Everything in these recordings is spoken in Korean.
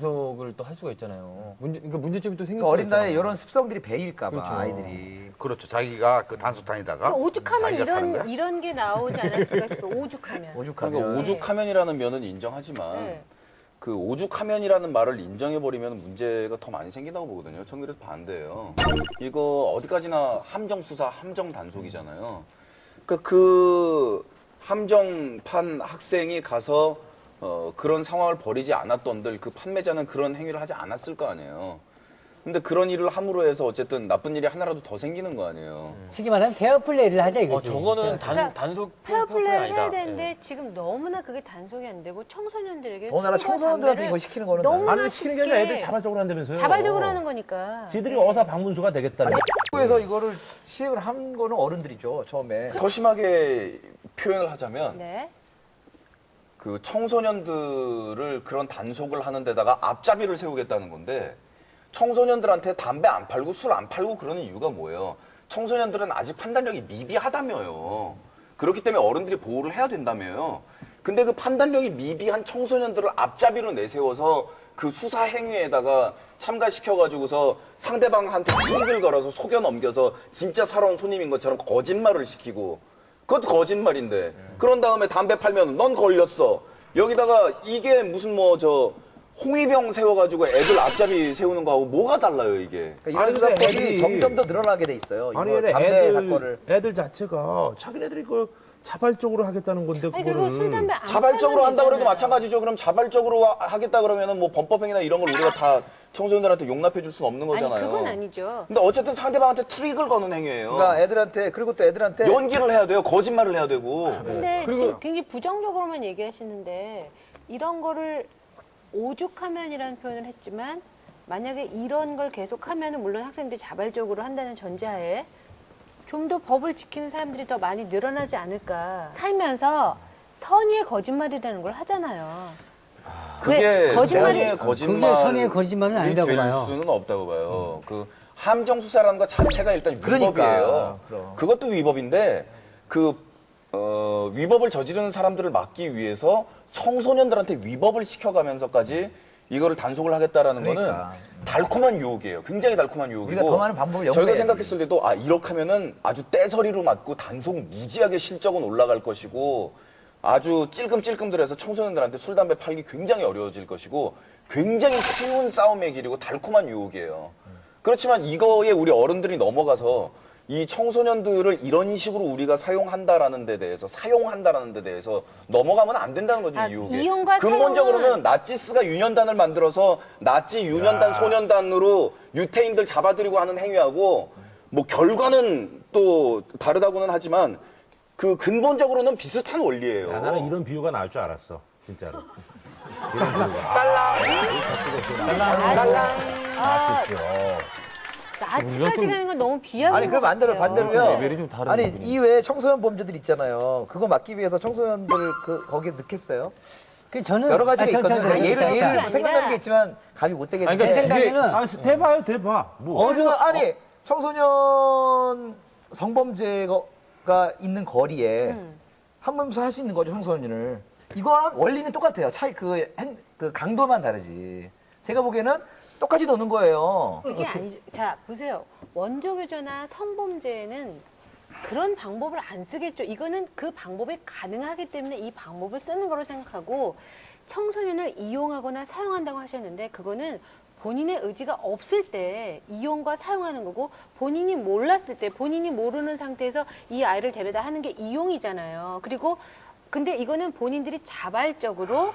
단속을 또 할 수가 있잖아요. 문제, 그러니까 문제점이 또 생길 그러니까 수가 어린 나이에. 이런 습성들이 배일까봐 그렇죠. 아이들이. 그렇죠. 자기가 그 단속단이다가 그러니까 오죽하면 자기가 사는 이런 거야? 이런 게 나오지 않았을까 싶어. 오죽하면. 오죽하면. 그러니까 오죽하면이라는 면은 인정하지만 네. 그 오죽하면이라는 말을 인정해버리면 문제가 더 많이 생긴다고 보거든요. 전 그래서 반대예요. 이거 어디까지나 함정 수사, 함정 단속이잖아요. 그러니까 그 함정판 학생이 가서 어, 그런 상황을 벌이지 않았던들 그 판매자는 그런 행위를 하지 않았을 거 아니에요. 근데 그런 일을 함으로 해서 어쨌든 나쁜 일이 하나라도 더 생기는 거 아니에요. 쉽게 말하면 대어 플레이를 하자 어, 이거지. 저거는 단, 그러니까 단속 페어플레이를. 해야 되는데 예. 지금 너무나 그게 단속이 안 되고 청소년들에게 더군다나 술과 청소년들한테 담배를 이거 시키는 거는 너무나 아니 시키는 게 아니라 쉽게 애들 자발적으로 한다면서요. 자발적으로 하는 거니까. 지들이 어사 방문수가 되겠다는. 학교에서 이거를 시행을 한 거는 어른들이죠 처음에. 더 심하게 표현을 하자면 네. 그 청소년들을 그런 단속을 하는 데다가 앞잡이를 세우겠다는 건데 청소년들한테 담배 안 팔고 술 안 팔고 그러는 이유가 뭐예요? 청소년들은 아직 판단력이 미비하다며요. 그렇기 때문에 어른들이 보호를 해야 된다며요. 근데 그 판단력이 미비한 청소년들을 앞잡이로 내세워서 그 수사 행위에다가 참가시켜가지고서 상대방한테 트릭을 걸어서 속여 넘겨서 진짜 살아온 손님인 것처럼 거짓말을 시키고 그것도 거짓말인데 그런 다음에 담배 팔면 넌 걸렸어 여기다가 이게 무슨 뭐 저 홍위병 세워가지고 애들 앞잡이 세우는 거하고 뭐가 달라요 이게 그러니까 아니, 이런 근데 사건이 애들이- 점점 더 늘어나게 돼 있어요. 아니 이거 근데 담배 애들 사건을. 애들 자체가 자기네들이 그 자발적으로 하겠다는 건데 아니 그거를 술 담배 안 자발적으로 한다 그래도. 마찬가지죠 그럼 자발적으로 하- 하겠다 그러면은 뭐 범법행위나 이런 걸 우리가 다 청소년들한테 용납해 줄 수는 없는 거잖아요 아니 그건 아니죠. 근데 어쨌든 상대방한테 트릭을 거는 행위예요 그러니까 애들한테 그리고 또 애들한테 연기를 해야 돼요 거짓말을 해야 되고 근데 그리고- 지금 굉장히 부정적으로만 얘기하시는데 이런 거를 오죽하면이라는 표현을 했지만 만약에 이런 걸 계속하면은 물론 학생들이 자발적으로 한다는 전제하에 좀 더 법을 지키는 사람들이 더 많이 늘어나지 않을까. 살면서 선의의 거짓말이라는 걸 하잖아요. 그게 왜 거짓말이- 선의의 거짓말 그게 선의의 거짓말은 아니라고 될 봐요. 수는 없다고 봐요. 그 함정 수사라는 것 자체가 일단 그러니까, 위법이에요. 그럼. 그것도 위법인데 그 어, 위법을 저지르는 사람들을 막기 위해서 청소년들한테 위법을 시켜가면서까지 이거를 단속을 하겠다라는 그러니까. 거는 달콤한 유혹이에요. 굉장히 달콤한 유혹이고 우리가 더 많은 방법을 저희가 연구해야지. 생각했을 때도 아 이렇게 하면은 아주 떼서리로 맞고 단속 무지하게 실적은 올라갈 것이고 아주 찔끔찔끔들해서 청소년들한테 술 담배 팔기 굉장히 어려워질 것이고 굉장히 쉬운 싸움의 길이고 달콤한 유혹이에요. 그렇지만 이거에 우리 어른들이 넘어가서 이 청소년들을 이런 식으로 우리가 사용한다라는 데 대해서 사용한다라는 데 대해서 넘어가면 안 된다는 거죠 아, 이 유혹에. 이용과 근본적으로는 사용은- 나치스가 유년단을 만들어서 나치 유년단 소년단으로 유태인들 잡아들이고 하는 행위하고 뭐 결과는 또 다르다고는 하지만 그 근본적으로는 비슷한 원리예요. 야, 나는 이런 비유가 나올 줄 알았어 진짜로. 이런 비유가. 아, 나치스요. 나치까지 가는 건 너무 비약인 아니 것 그럼 반대로 같아요. 반대로요. 레벨이 좀 다른 아니 거군요. 이외에 청소년 범죄들 있잖아요. 그거 막기 위해서 청소년들 그 거기에 넣겠어요. 그 저는 여러 가지가 아, 저- 있거든요. 저- 제가 저- 예를 저- 저- 예를 아니라- 생각나는 게 있지만 감이 못 아니, 되겠는데. 그러니까 제 생각에는 아, 대봐요 대봐. 뭐. 어느 아니 청소년 성범죄가 있는 거리에 음. 한번서 할 수 있는 거죠 청소년을. 이거랑 원리는 똑같아요. 차이 그, 행- 그 강도만 다르지. 제가 보기에는 똑같이 노는 거예요. 그게 아니죠. 자, 보세요. 원조교조나 성범죄에는 그런 방법을 안 쓰겠죠. 이거는 그 방법이 가능하기 때문에 이 방법을 쓰는 거로 생각하고 청소년을 이용하거나 사용한다고 하셨는데 그거는 본인의 의지가 없을 때 이용과 사용하는 거고 본인이 몰랐을 때 본인이 모르는 상태에서 이 아이를 데려다 하는 게 이용이잖아요. 그리고 근데 이거는 본인들이 자발적으로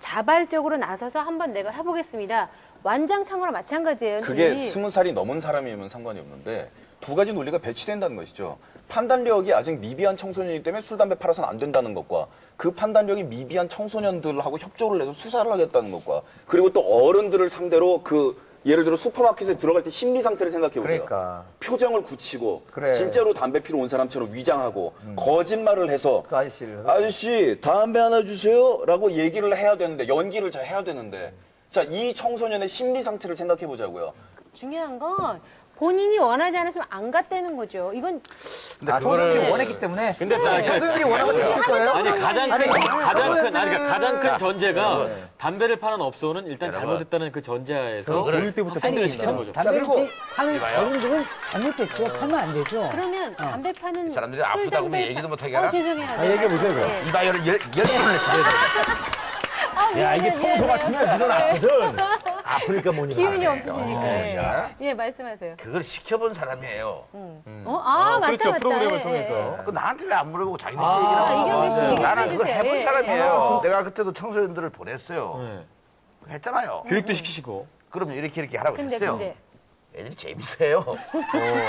자발적으로 나서서 한번 내가 해보겠습니다. 완장창으로 마찬가지예요. 그게. 스무 살이 넘은 사람이면 상관이 없는데 두 가지 논리가 배치된다는 것이죠. 판단력이 아직 미비한 청소년이기 때문에 술, 담배 팔아서는 안 된다는 것과 그 판단력이 미비한 청소년들하고 협조를 해서 수사를 하겠다는 것과 그리고 또 어른들을 상대로 그 예를 들어 슈퍼마켓에 들어갈 때 심리 상태를 생각해 보세요. 그러니까 표정을 굳히고 그래. 진짜로 담배 피러 온 사람처럼 위장하고 거짓말을 해서 그 아저씨를. 아저씨 담배 하나 주세요라고 얘기를 해야 되는데 연기를 잘 해야 되는데 자 이 청소년의 심리 상태를 생각해 보자고요. 중요한 건 본인이 원하지 않았으면 안 갔다는 거죠. 이건 근데 아, 청소년들이 그거를 원했기 때문에 근데 딱 청소년들이 원하면 다 시킬 거예요? 아니 가장 큰 가장 큰 아니 그러니까 가장 큰 전제가 네. 담배를 파는 업소는 일단. 잘못했다는 그 전제하에서 어릴 때부터 아니, 시키는 거죠. 담배를 그리고- 피- 파는 어른들은 잘못됐죠. 팔면 안 되죠. 그러면 담배 파는 사람들이 술, 아프다고 담배 하면 얘기도 파- 못하게 어, 하나? 죄송해요. 아, 얘기해보세요, 그럼. 네. 이바이오를 열, 열 번을. 아, 야, 이게 미안해요, 평소 미안해요. 같으면 일어나거든. 아프니까 못 일어나. 기운이 없으시니까. 예. 야. 예, 말씀하세요. 그걸 시켜본 사람이에요. 어, 아, 맞다, 그렇죠. 맞다. 프로그램을 예, 통해서. 그 나한테 왜 안 물어보고 자기네들 아, 얘기를 하고 이경규 씨 얘기 나는 좀 그걸 해주세요. 해본 예, 사람이에요. 내가 그때도 청소년들을 보냈어요. 네. 했잖아요. 교육도 시키시고. 그럼 이렇게 이렇게 하라고 근데, 했어요. 근데. 애들이 재밌어요.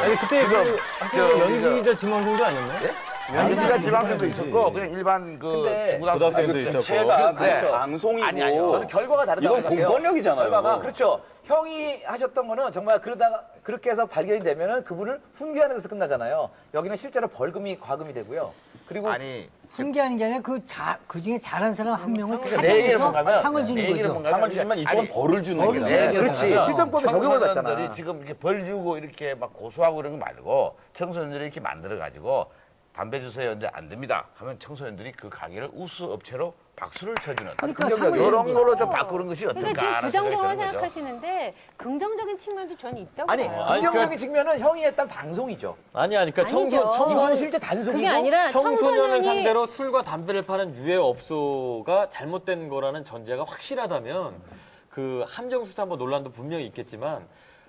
아니 그때 지금 그 저, 학교 연기자 지망생도 아니었나요? 연기가 지방생도 있었고 그냥 일반 그 근데 고등학생도 그 있었고. 주체가 네. 그 방송이고 아니, 아니요. 저는 결과가 다르다고 이건 생각해요. 공권력이잖아요. 결과가 그렇죠. 형이 하셨던 거는 정말 그러다가 그렇게 해서 발견이 되면은 그분을 훈계하는 데서 끝나잖아요. 여기는 실제로 벌금이 과금이 되고요. 그리고 아니 훈계하는 게 아니라 그 자, 그 중에 잘한 사람 한 명을 그러니까 내 얘기는 찾아내서 뭔가면 상을 내 주는 얘기는 거죠. 뭔가 상을 주지만 이쪽은 아니, 벌을 주는 거잖아요. 주는 그렇지. 실전법에 적용을 받잖아. 청소년들이 지금 이렇게 벌 주고 이렇게 막 고소하고 이런 거 말고 청소년들이 이렇게 만들어 가지고 담배 주세요. 근데 안 됩니다. 하면 청소년들이 그 가게를 우수 업체로 박수를 쳐주는 그러니까 긍정적이야. 상을 이런 걸로. 좀 바꾸는 것이 어떨까 그러니까 지금 하는 부정적으로 생각이 드는 거죠. 생각하시는데 긍정적인 측면도 저는 있다고 아니 봐요. 아니, 긍정적인 그- 측면은 형이 했던 방송이죠. 아니 아니 그러니까 아니죠. 청소 청소 이건 실제 단속이고 그게 아니라 청소년을 청소년이 상대로 술과 담배를 파는 유해 업소가 잘못된 거라는 전제가 확실하다면 그 함정 수사 뭐 논란도 분명히 있겠지만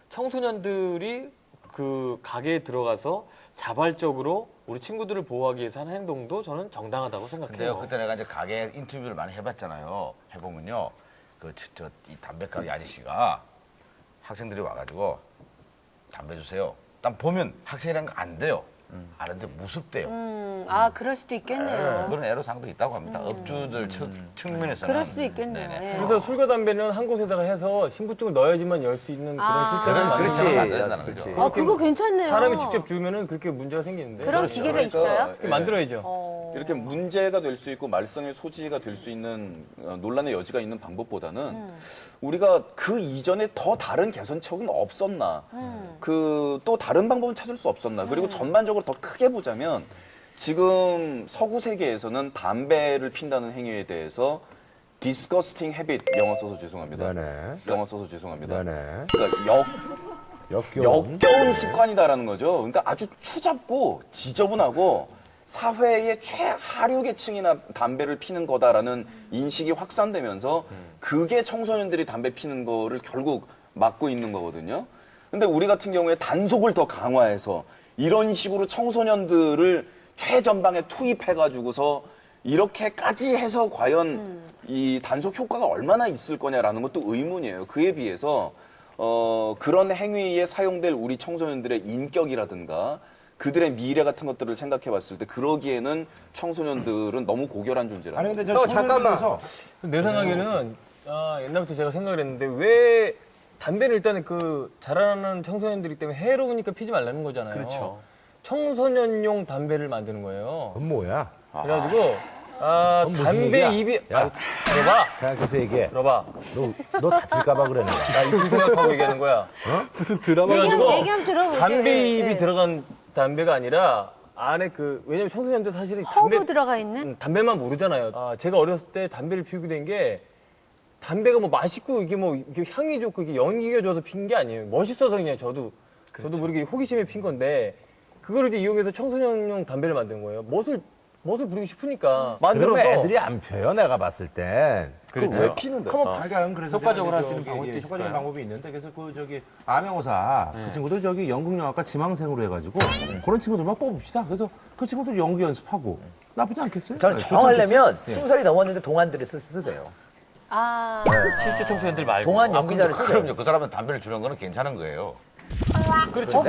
청소년들이 그 가게에 들어가서 자발적으로 우리 친구들을 보호하기 위해서 하는 행동도 저는 정당하다고 생각해요. 그때 내가 이제 가게 인터뷰를 많이 해봤잖아요. 해보면요, 그, 저, 저, 이 담배 가게 아저씨가 학생들이 와가지고 담배 주세요. 딱 보면 학생이란 거 안 돼요. 아는데 무섭대요. 음, 아 그럴 수도 예, 있겠네요. 그런 애로사항도 있다고 합니다. 업주들 측, 측면에서는. 그럴 수도 있겠네요. 네네. 예. 그래서 술과 담배는 한 곳에다가 해서 신분증을 넣어야지만 열 수 있는 그런 아. 시스템을 그런 그렇지. 그렇지. 거죠. 아 그거 괜찮네요. 사람이 직접 주면은 그렇게 문제가 생기는데 그런 그렇죠. 기계가 그러니까, 있어요? 그렇게 만들어야죠. 어. 이렇게 문제가 될 수 있고 말썽의 소지가 될 수 있는 어, 논란의 여지가 있는 방법보다는 음. 우리가 그 이전에 더 다른 개선책은 없었나 음. 그또 다른 방법은 찾을 수 없었나 그리고 전반적으로 더 크게 보자면 지금 서구 세계에서는 담배를 핀다는 행위에 대해서 disgusting habit 영어 써서 죄송합니다 네네. 영어 써서 죄송합니다 네네. 그러니까 역 역겨운. 역겨운 습관이다라는 거죠. 그러니까 아주 추잡고 지저분하고 사회의 최하류 계층이나 담배를 피는 거다라는 인식이 확산되면서 그게 청소년들이 담배 피는 거를 결국 막고 있는 거거든요. 근데 우리 같은 경우에 단속을 더 강화해서 이런 식으로 청소년들을 최전방에 투입해가지고서 이렇게까지 해서 과연 이 단속 효과가 얼마나 있을 거냐라는 것도 의문이에요. 그에 비해서 어, 그런 행위에 사용될 우리 청소년들의 인격이라든가 그들의 미래 같은 것들을 생각해 봤을 때 그러기에는 청소년들은 너무 고결한 존재라. 아니 근데 저 어, 잠깐만. 내 생각에는 아, 옛날부터 제가 생각을 했는데 왜 담배를 일단은 그 자라나는 청소년들이 때문에 해로우니까 피지 말라는 거잖아요. 그렇죠. 청소년용 담배를 만드는 거예요. 그건 뭐야? 그래가지고 아, 그건 무슨 담배 얘기야? 입이 야. 아, 들어봐 생각해서 얘기해. 들어봐 너, 너 다칠까봐 그러는 거야. 나 이렇게 생각하고 얘기하는 거야. 무슨 드라마? 얘기 한번- 얘기 한번 들어보세요. 담배 네, 잎이 네. 들어간 담배가 아니라 안에 그 왜냐면 청소년들 사실은 담배 허브 들어가 있는? 음, 담배만 모르잖아요. 아, 제가 어렸을 때 담배를 피우게 된 게 담배가 뭐 맛있고 이게 뭐 이게 향이 좋고 이게 연기가 좋아서 핀 게 아니에요. 멋있어서 그냥 저도 저도 모르게 호기심에 핀 건데 그거를 이제 이용해서 청소년용 담배를 만든 거예요. 멋을 멋을 부리고 싶으니까 만들어서 그러면 애들이 안 펴요, 내가 봤을 땐. 그왜 피는데? 한번 아, 그러니까 그래서 효과적으로 할수 있는 있을까요? 효과적인 방법이 있는데 그래서 그 저기 암영호사 그 친구들 저기 연극영화과 지망생으로 해가지고 그런 친구들만 뽑읍시다. 그래서 그 친구들 연기 연습하고 나쁘지 않겠어요? 저는 네, 정하려면 스무 살이 넘었는데 동안들을 쓰, 쓰세요. 아 실제 청소년들 말고. 동안 연기자를 쓰세요. 그럼요. 그 사람은 담배를 주는 거는 괜찮은 거예요. 그렇죠. 아,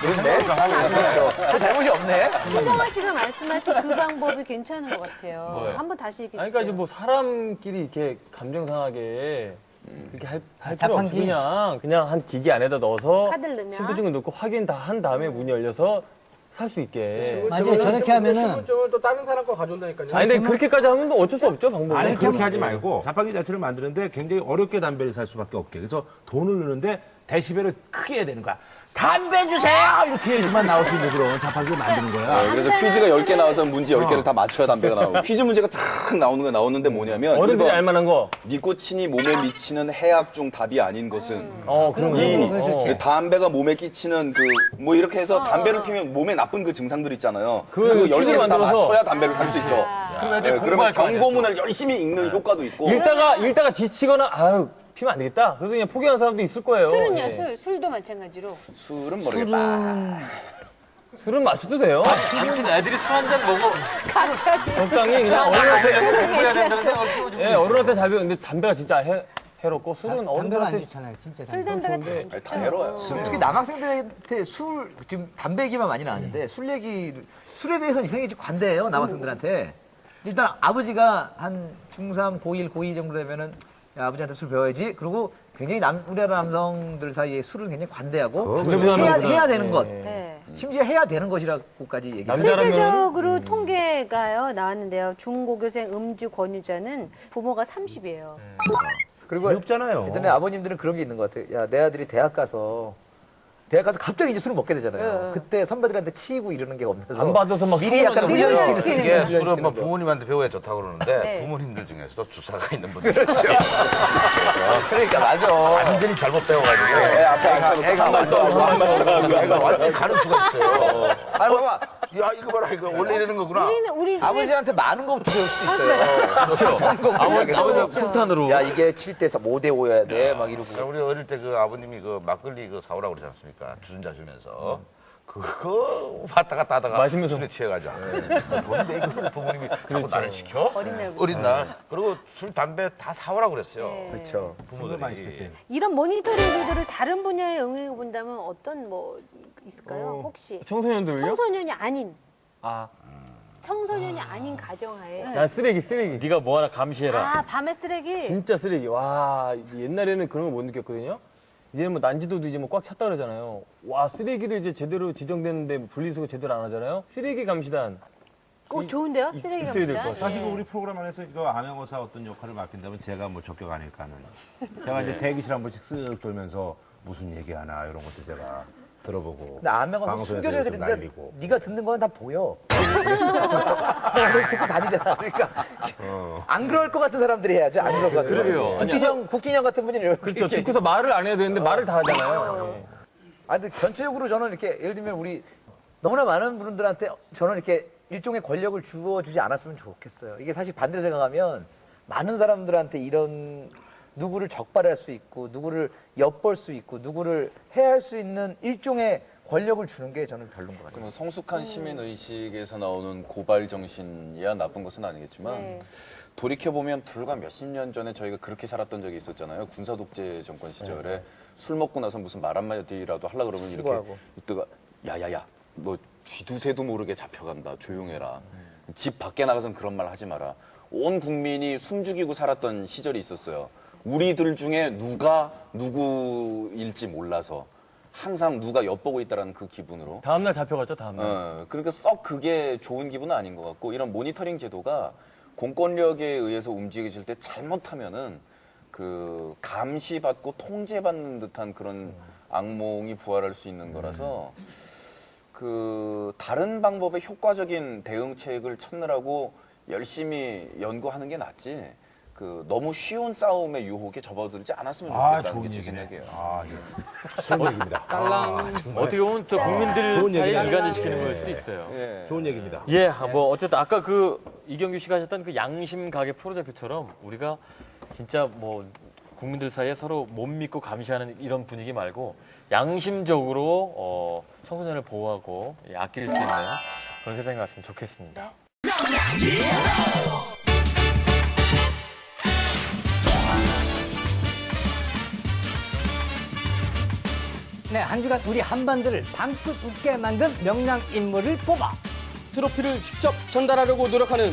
그런데? 그렇죠. 그 잘못이 없네. 신동아 씨가 말씀하신 그 방법이 괜찮은 것 같아요. 뭐예요? 한번 다시 얘기해 아니, 주세요. 그러니까 이제 뭐 사람끼리 이렇게 감정 상하게 그렇게 할, 할 필요? 없이 그냥 그냥 한 기계 안에다 넣어서 카드를 넣으면? 신분증을 넣고 확인 다 한 다음에 문이 열려서 살 수 있게. 맞아요. 저렇게 하면은 신분증은 또 다른 사람 거 가져온다니까요. 아니 근데 그렇게까지 하면 또 어쩔 수 없죠 방법이. 아니 그렇게 하지 말고 자판기 자체를 만드는데 굉장히 어렵게 담배를 살 수밖에 없게 그래서 돈을 넣는데 데시벨을 크게 해야 되는 거야 담배 주세요 이렇게 해야지만 나올 수 있는 그런 자판기를 만드는 거야 네, 그래서 퀴즈가 10개 나와서 문제 10개를 다 맞춰야 담배가 나오고 퀴즈 문제가 탁 나오는 거 나오는데 뭐냐면 어른들이 1번 알만한 거. 니코틴이 몸에 미치는 해악 중 답이 아닌 것은 어 그런 거. 이 좋지. 그 담배가 몸에 끼치는 그 뭐 이렇게 해서 담배를 피면 몸에 나쁜 그 증상들 있잖아요. 그그 퀴즈를 10개를 다 만들어서. 맞춰야 담배를 살 수 있어. 그럼 애들이 네, 그러면 공부할 거 아니야, 경고문을 열심히 읽는 효과도 있고. 읽다가 읽다가 지치거나 아유 피면 안 되겠다. 그래서 그냥 포기하는 사람도 있을 거예요. 술은요, 예. 술. 술도 마찬가지로. 술은 모르겠다. 술은 마셔도 돼요. 아무튼 애들이 술 한 잔 먹어 갑자기. 적당히 그냥 어른한테 공부해야 된다는 생각을 키워주고 예, 어른한테 잘 배우는데 담배가 진짜 해, 해롭고 술은 담배가 안 어른들한테 좋잖아요. 진짜. 술, 담배. 담배가 다 좋은데. 다. 해로워요. 특히 남학생들한테 술 지금 담배 얘기만 많이 나왔는데 술 얘기 술에 대해서는 이상하게 좀 관대해요 남학생들한테 일단 아버지가 한 중3 고1 고2 정도 되면은 야, 아버지한테 술 배워야지 그리고 굉장히 남, 우리나라 남성들 사이에 술은 굉장히 관대하고 해야, 해야 되는 예, 것 예. 네. 심지어 해야 되는 것이라고까지 남자라면- 실질적으로 통계가요 나왔는데요. 중고교생 음주 권유자는 부모가 30이에요. 그리고 귀엽잖아요 예전에 아버님들은 그런 게 있는 것 같아요 야 내 아들이 대학 가서 대학 가서 갑자기 이제 술을 먹게 되잖아요 예. 그때 선배들한테 치이고 이러는 게 없면서 안 받아서 막 미리 약간 훈련시키는 게 술은 뭐 거. 부모님한테 배워야 좋다고 그러는데 네. 부모님들 중에서도 주사가 있는 분들 그러니까 맞아 완전히 잘못 배워가지고 애 앞에 한말 또 하고. 애가 완전히 가는 수가 있어요. 아니 봐봐 야 이거 봐라 이거 원래 이러는 거구나. 우리는 우리 집에 아버지한테 많은 것부터 배울 수 있어요 많은 것부터 아버지 아버지가. 폭탄으로 야 이게 7대 4, 5대 5여야 돼 막 이러고 자, 우리 어릴 때 그 아버님이 그 막걸리 그 사오라고 그러지 않습니까? 주전자 주면서. 그거 왔다 갔다 하다가 마시면서. 술에 취해가지고 뭔데 이거 부모님이 자꾸 나를 시켜? 어린 날부터. 어린 날 그리고 술 담배 다 사오라고 그랬어요 네. 그렇죠 부모들이 이런 모니터링들을 다른 분야에 응용해 본다면 어떤 뭐 있을까요? 어, 혹시 청소년들요? 청소년이 아닌 아, 청소년이 아닌 가정하에 난 쓰레기 쓰레기. 네가 뭐 하나 감시해라 아 밤에 쓰레기 진짜 쓰레기. 와, 옛날에는 그런 걸 못 느꼈거든요. 이제는 뭐 난지도도 이제 뭐 꽉 찼다 그러잖아요. 와, 쓰레기를 이제 제대로 지정되는데 분리수거 제대로 안 하잖아요. 쓰레기 감시단. 어, 좋은데요? 있- 쓰레기 있어야 감시단. 같아요. 사실 예. 뭐 우리 프로그램 안에서 이거 암행어사 어떤 역할을 맡긴다면 제가 뭐 적격 아닐까 하는. 제가 이제 대기실 한 번씩 쓱 돌면서 무슨 얘기하나 이런 것도 제가 들어보고. 근데 안면가서 방송에서 숨겨줘야 좀 되는데 날리고. 네가 듣는 건다 보여 듣고 다니잖아 그러니까 안 그럴 것 같은 사람들이 해야죠 안 그럴 것 같은 그러게요. 국진영 국진영 같은 분이 이렇게 그렇죠. 듣고서 말을 안 해야 되는데 말을 다 하잖아요. 예. 아, 근데 전체적으로 저는 이렇게 예를 들면 우리 너무나 많은 분들한테 저는 이렇게 일종의 권력을 주어 주지 않았으면 좋겠어요. 이게 사실 반대로 생각하면 많은 사람들한테 이런 누구를 적발할 수 있고 누구를 엿볼 수 있고 누구를 해할 수 있는 일종의 권력을 주는 게 저는 별로인 것 같아요. 뭐 성숙한 시민 의식에서 나오는 고발 정신이야 나쁜 것은 아니겠지만 네. 돌이켜 보면 불과 몇십 년 전에 저희가 그렇게 살았던 적이 있었잖아요. 군사 독재 정권 시절에 술 먹고 나서 무슨 말 한마디라도 하려 그러면 이렇게 신고하고. 이때가 야야야 너 쥐두새도 모르게 잡혀간다 조용해라 집 밖에 나가선 그런 말 하지 마라 온 국민이 숨죽이고 살았던 시절이 있었어요. 우리들 중에 누가 누구일지 몰라서 항상 누가 엿보고 있다라는 그 기분으로 다음날 잡혀갔죠, 다음날. 어, 그러니까 썩 그게 좋은 기분은 아닌 것 같고 이런 모니터링 제도가 공권력에 의해서 움직여질 때 잘못하면은 그 감시받고 통제받는 듯한 그런 악몽이 부활할 수 있는 거라서 그 다른 방법의 효과적인 대응책을 찾느라고 열심히 연구하는 게 낫지. 그 너무 쉬운 싸움의 유혹에 접어들지 않았으면 아, 좋겠다는 좋은 게 제 얘기네. 생각이에요. 아, 예. 좋은 얘기입니다. 아, 정말 어떻게 보면 또 국민들 좋은 사이에 얘기다. 이간을 시키는 걸 수도 있어요 예. 좋은 얘기입니다. 예, 뭐 어쨌든 아까 그 이경규 씨가 하셨던 그 양심 가게 프로젝트처럼 우리가 진짜 뭐 국민들 사이에 서로 못 믿고 감시하는 이런 분위기 말고 양심적으로 어, 청소년을 보호하고 예, 아낄 수 있는 그런 세상이 왔으면 좋겠습니다. 네, 한 주간 우리 한반도를 방긋 웃게 만든 명랑 인물을 뽑아. 트로피를 직접 전달하려고 노력하는